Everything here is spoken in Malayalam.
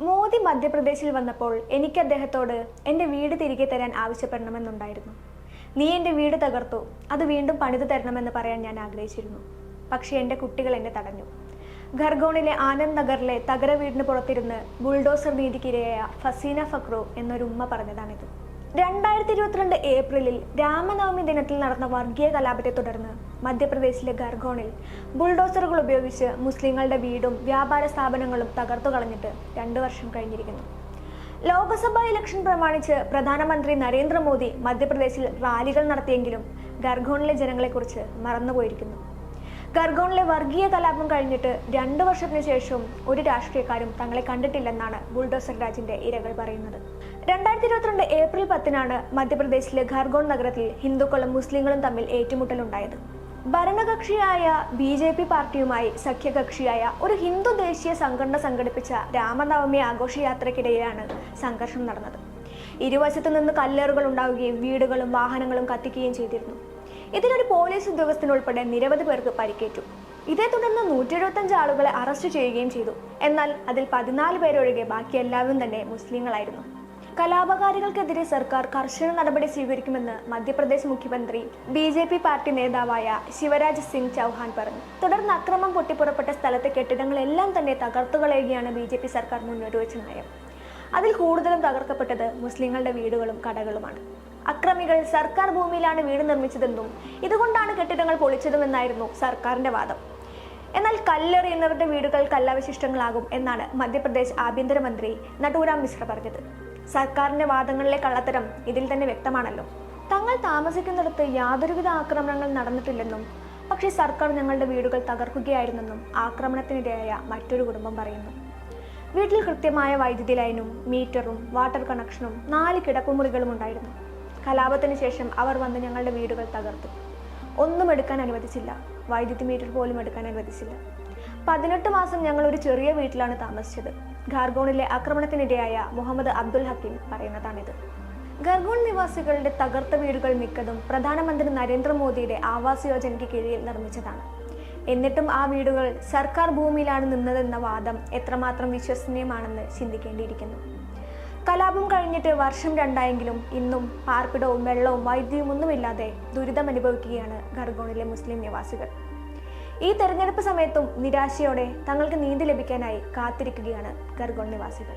മോദി മധ്യപ്രദേശിൽ വന്നപ്പോൾ എനിക്ക് അദ്ദേഹത്തോട് എന്റെ വീട് തിരികെ തരാൻ ആവശ്യപ്പെടണമെന്നുണ്ടായിരുന്നു. നീ എന്റെ വീട് തകർത്തു. അത് വീണ്ടും പണിത് തരണമെന്ന് പറയാൻ ഞാൻ ആഗ്രഹിച്ചിരുന്നു. പക്ഷേ എന്റെ കുട്ടികൾ എന്നെ തടഞ്ഞു. ഖർഗോണിലെ ആനന്ദ് നഗറിലെ തകര വീടിന് പുറത്തിരുന്ന് ബുൾഡോസർ നീതിക്കിരയായ ഫസീന ഫക്രു എന്നൊരു ഉമ്മ പറഞ്ഞതാണിത്. രണ്ടായിരത്തി ഇരുപത്തിരണ്ട് ഏപ്രിലിൽ രാമനവമി ദിനത്തിൽ നടന്ന വർഗീയ കലാപത്തെ തുടർന്ന് മധ്യപ്രദേശിലെ ഖർഗോണിൽ ബുൾഡോസറുകൾ ഉപയോഗിച്ച് മുസ്ലിങ്ങളുടെ വീടും വ്യാപാര സ്ഥാപനങ്ങളും തകർത്തു കളഞ്ഞിട്ട് രണ്ട് വർഷം കഴിഞ്ഞിരിക്കുന്നു. ലോക്സഭാ ഇലക്ഷൻ പ്രമാണിച്ച് പ്രധാനമന്ത്രി നരേന്ദ്രമോദി മധ്യപ്രദേശിൽ റാലികൾ നടത്തിയെങ്കിലും ഖർഗോണിലെ ജനങ്ങളെക്കുറിച്ച് മറന്നുപോയിരിക്കുന്നു. ഖർഗോണിലെ വർഗീയ കലാപം കഴിഞ്ഞിട്ട് രണ്ടു വർഷത്തിന് ശേഷവും ഒരു രാഷ്ട്രീയക്കാരും തങ്ങളെ കണ്ടിട്ടില്ലെന്നാണ് ബുൾഡോസർ രാജിന്റെ ഇരകൾ പറയുന്നത്. രണ്ടായിരത്തി ഇരുപത്തിരണ്ട് ഏപ്രിൽ പത്തിനാണ് മധ്യപ്രദേശിലെ ഖർഗോൺ നഗരത്തിൽ ഹിന്ദുക്കളും മുസ്ലിങ്ങളും തമ്മിൽ ഏറ്റുമുട്ടലുണ്ടായത്. ഭരണകക്ഷിയായ ബി ജെ പി പാർട്ടിയുമായി സഖ്യകക്ഷിയായ ഒരു ഹിന്ദു ദേശീയ സംഘടന സംഘടിപ്പിച്ച രാമനവമി ആഘോഷയാത്രയ്ക്കിടെയാണ് സംഘർഷം നടന്നത്. ഇരുവശത്തു നിന്ന് കല്ലേറുകൾ ഉണ്ടാവുകയും വീടുകളും വാഹനങ്ങളും കത്തിക്കുകയും ചെയ്തിരുന്നു. ഇതിലൊരു പോലീസ് ഉദ്യോഗസ്ഥനുൾപ്പെടെ നിരവധി പേർക്ക് പരിക്കേറ്റു. ഇതേ തുടർന്ന് നൂറ്റി എഴുപത്തഞ്ച് ആളുകളെ അറസ്റ്റ് ചെയ്യുകയും ചെയ്തു. എന്നാൽ അതിൽ പതിനാല് പേരൊഴികെ ബാക്കി എല്ലാവരും തന്നെ മുസ്ലിങ്ങളായിരുന്നു. കലാപകാരികൾക്കെതിരെ സർക്കാർ കർശന നടപടി സ്വീകരിക്കുമെന്ന് മധ്യപ്രദേശ് മുഖ്യമന്ത്രി ബി ജെ പി പാർട്ടി നേതാവായ ശിവരാജ് സിംഗ് ചൗഹാൻ പറഞ്ഞു. തുടർന്ന് അക്രമം പൊട്ടിപ്പുറപ്പെട്ട സ്ഥലത്തെ കെട്ടിടങ്ങളെല്ലാം തന്നെ തകർത്തുകളയുകയാണ് ബി ജെ പി സർക്കാർ മുന്നോട്ട് വെച്ച നയം. അതിൽ കൂടുതലും തകർക്കപ്പെട്ടത് മുസ്ലിങ്ങളുടെ വീടുകളും കടകളുമാണ്. അക്രമികൾ സർക്കാർ ഭൂമിയിലാണ് വീട് നിർമ്മിച്ചതെന്നും ഇതുകൊണ്ടാണ് കെട്ടിടങ്ങൾ പൊളിച്ചതുമെന്നായിരുന്നു സർക്കാരിന്റെ വാദം. എന്നാൽ കല്ലെറിയുന്നവരുടെ വീടുകൾ കല്ലാവശിഷ്ടങ്ങളാകും എന്നാണ് മധ്യപ്രദേശ് ആഭ്യന്തരമന്ത്രി നടൂരാം മിശ്ര പറഞ്ഞത്. സർക്കാരിന്റെ വാദങ്ങളിലെ കള്ളത്തരം ഇതിൽ തന്നെ വ്യക്തമാണല്ലോ. തങ്ങൾ താമസിക്കുന്നിടത്ത് യാതൊരുവിധ ആക്രമണങ്ങൾ നടന്നിട്ടില്ലെന്നും പക്ഷേ സർക്കാർ ഞങ്ങളുടെ വീടുകൾ തകർക്കുകയായിരുന്നെന്നും ആക്രമണത്തിനിരയായ മറ്റൊരു കുടുംബം പറയുന്നു. വീട്ടിൽ കൃത്യമായ വൈദ്യുതി ലൈനും മീറ്ററും വാട്ടർ കണക്ഷനും നാല് കിടപ്പുമുറികളും ഉണ്ടായിരുന്നു. കലാപത്തിന് ശേഷം അവർ വന്ന് ഞങ്ങളുടെ വീടുകൾ തകർത്തു. ഒന്നും എടുക്കാൻ അനുവദിച്ചില്ല. വൈദ്യുതി മീറ്റർ പോലും എടുക്കാൻ അനുവദിച്ചില്ല. പതിനെട്ട് മാസം ഞങ്ങൾ ഒരു ചെറിയ വീട്ടിലാണ് താമസിച്ചത്. ഖാർഗോണിലെ ആക്രമണത്തിനിരയായ മുഹമ്മദ് അബ്ദുൽ ഹക്കീം പറയുന്നതാണിത്. ഖർഗോൺ നിവാസികളുടെ തകർത്ത വീടുകൾ മിക്കതും പ്രധാനമന്ത്രി നരേന്ദ്രമോദിയുടെ ആവാസ് യോജനയ്ക്ക് കീഴിൽ നിർമ്മിച്ചതാണ്. എന്നിട്ടും ആ വീടുകൾ സർക്കാർ ഭൂമിയിലാണ് നിന്നതെന്ന വാദം എത്രമാത്രം വിശ്വസനീയമാണെന്ന് ചിന്തിക്കേണ്ടിയിരിക്കുന്നു. കലാപം കഴിഞ്ഞിട്ട് വർഷം രണ്ടായെങ്കിലും ഇന്നും പാർപ്പിടവും വെള്ളവും വൈദ്യുതിയും ഒന്നുമില്ലാതെ ദുരിതമനുഭവിക്കുകയാണ് ഖർഗോണിലെ മുസ്ലിം നിവാസികൾ. ഈ തെരഞ്ഞെടുപ്പ് സമയത്തും നിരാശയോടെ തങ്ങൾക്ക് നീതി ലഭിക്കാനായി കാത്തിരിക്കുകയാണ് ഖർഗോൺ നിവാസികൾ.